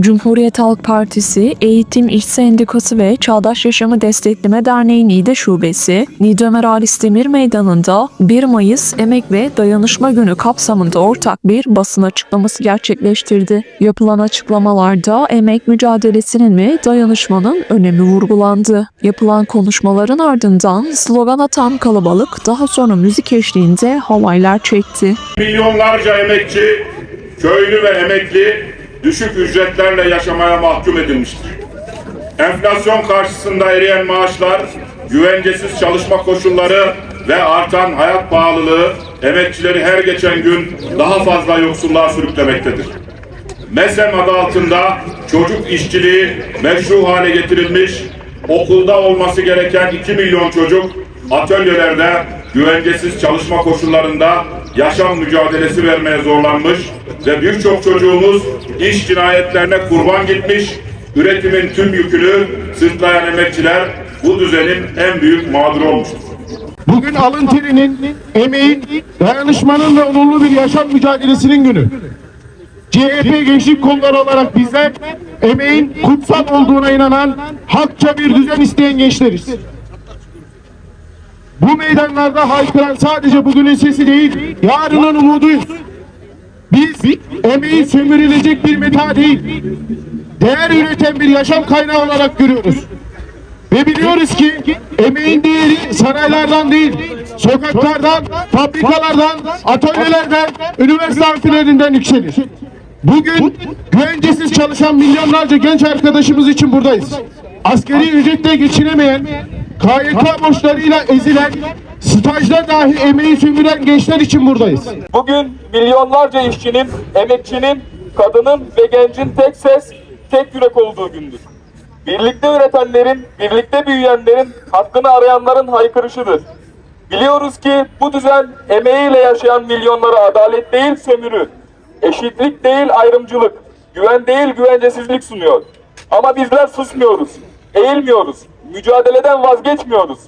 Cumhuriyet Halk Partisi, Eğitim İş Sendikası ve Çağdaş Yaşamı Destekleme Derneği Niğde Şubesi, Niğde Ömer Halis Demir Meydanı'nda 1 Mayıs Emek ve Dayanışma Günü kapsamında ortak bir basın açıklaması gerçekleştirdi. Yapılan açıklamalarda emek mücadelesinin ve dayanışmanın önemi vurgulandı. Yapılan konuşmaların ardından slogan atan kalabalık daha sonra müzik eşliğinde havaylar çekti. Milyonlarca emekçi, köylü ve emekli düşük ücretlerle yaşamaya mahkum edilmiştir. Enflasyon karşısında eriyen maaşlar, güvencesiz çalışma koşulları ve artan hayat pahalılığı emekçileri her geçen gün daha fazla yoksulluğa sürüklemektedir. MESEM adı altında çocuk işçiliği meşru hale getirilmiş, okulda olması gereken 2 milyon çocuk atölyelerde güvencesiz çalışma koşullarında yaşam mücadelesi vermeye zorlanmış ve birçok çocuğumuz iş cinayetlerine kurban gitmiş, üretimin tüm yükünü sırtlayan emekçiler bu düzenin en büyük mağduru olmuştur. Bugün alın terinin, emeğin, dayanışmanın ve onurlu bir yaşam mücadelesinin günü. CHP Gençlik Kolları olarak bizler emeğin kutsal olduğuna inanan, hakça bir düzen isteyen gençleriz. Bu meydanlarda haykıran sadece bugünün sesi değil, yarının umuduyuz. Biz emeği sömürülecek bir meta değil, değer üreten bir yaşam kaynağı olarak görüyoruz. Ve biliyoruz ki emeğin değeri saraylardan değil, sokaklardan, fabrikalardan, atölyelerden, üniversite amfilerinden yükselir. Bugün güvencesiz çalışan milyonlarca genç arkadaşımız için buradayız. Askeri ücretle geçinemeyen, KYK borçlarıyla ezilen, stajda dahi emeği sömüren gençler için buradayız. Bugün milyonlarca işçinin, emekçinin, kadının ve gencin tek ses, tek yürek olduğu gündür. Birlikte üretenlerin, birlikte büyüyenlerin, hakkını arayanların haykırışıdır. Biliyoruz ki bu düzen emeğiyle yaşayan milyonlara adalet değil sömürü, eşitlik değil ayrımcılık, güven değil güvencesizlik sunuyor. Ama bizler susmuyoruz, eğilmiyoruz, mücadeleden vazgeçmiyoruz.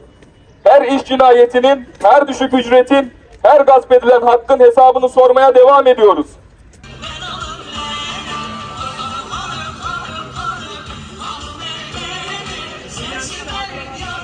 Her iş cinayetinin, her düşük ücretin, her gasp edilen hakkın hesabını sormaya devam ediyoruz. Yeah.